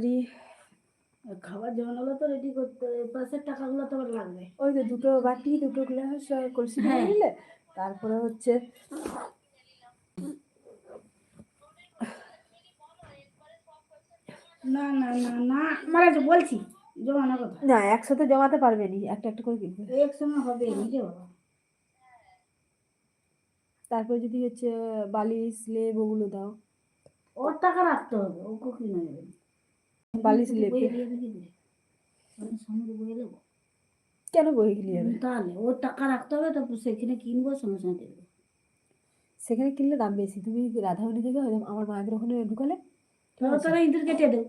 তাড়াতাড়ি খাবার জমানো তো রেডি করতে পাশের টাকাগুলো তো আবার লাগবে। ওই যে দুটো বাটি দুটো গ্লাস কলসি হ্যাঁ। নিলে তারপরে হচ্ছে না না না না আমার আছে বলছি জমানোর কথা। না একসাথে জমাতে পারবে নি একটা একটা করে কিনবে। এক সময় হবে নিজে বাবা। তারপরে যদি হচ্ছে বালিশ লেপ ওগুলো দাও। ওর টাকা রাখতে হবে ও কিনে নেবে বালিশ লেপ। কেন বই যাবে তাহলে ওর টাকা রাখতে হবে তারপর সেখানে কিনবো সঙ্গে সঙ্গে দেবো। সেখানে কিনলে দাম বেশি। তুমি থেকে আমার মায়ের ওখানে ঢুকালে? তারা ইঁদুর কেটে দেবো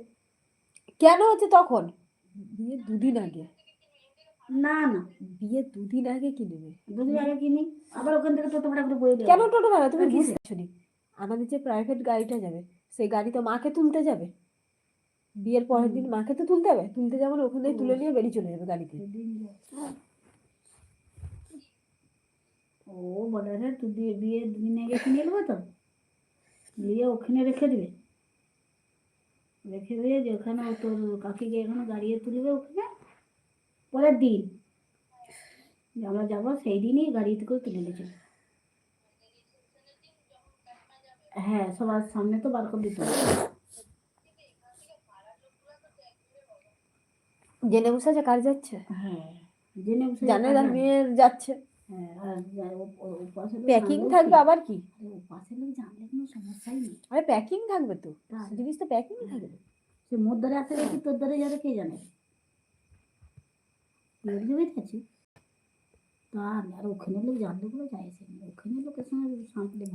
কেন হচ্ছে তখন? বিয়ে দুদিন আগে। না না। বিয়ে দুদিন আগে কিনবে। দুদিন আগে কিনি। আবার ওখান থেকে টোটো ভাড়া করে দেবো কেন টোটো ভাড়া? তুমি আর কি? শুনি আমাদের যে প্রাইভেট গাড়িটা যাবে সেই গাড়ি তো মাকে তুলতে যাবে? বিয়ের পরের দিন মাকে তো তুলতে হবে। তুলতে যাবে ওখানে তুলে নিয়ে বেরিয়ে চলে যাবে গাড়িতে। ও বলে রে তুই বিয়ে বিয়ে দুদিন আগে কিনে নেব তো। নিয়ে ওখানে রেখে দিবে। রেখে দিয়ে যে ওখানে ও তোর কাকিকে এখানে গাড়িয়ে তুলবে ওখানে পরের দিন। আমরা যাব সেই দিনই গাড়িতে করে তুলে নিয়ে চলে হ্যাঁ সবার সামনে তো বার করে দিতে হবে। জেনে বসে আছে কার যাচ্ছে হ্যাঁ জেনে বুঝে জানে যাবে। তার মেয়ের যাচ্ছে হ্যাঁ আর যা- ও- ও- ও পাশে লোক প্যাকিং জানলেও থাকবে কি? আবার কি আরে ও পাশে লোক জানলে কোনো সমস্যাই নেই আরে প্যাকিং থাকবে তো তাই। জিনিস তো প্যাকিং থাকবে সে মোর দ্বারে আসে কি তোর দ্বারে যাবে কে জানে বুঝতে পেরেছি তাহলে আর ওখানে লোক জানলে বলে যায় ওখানে লোকের সঙ্গে সাঁতলে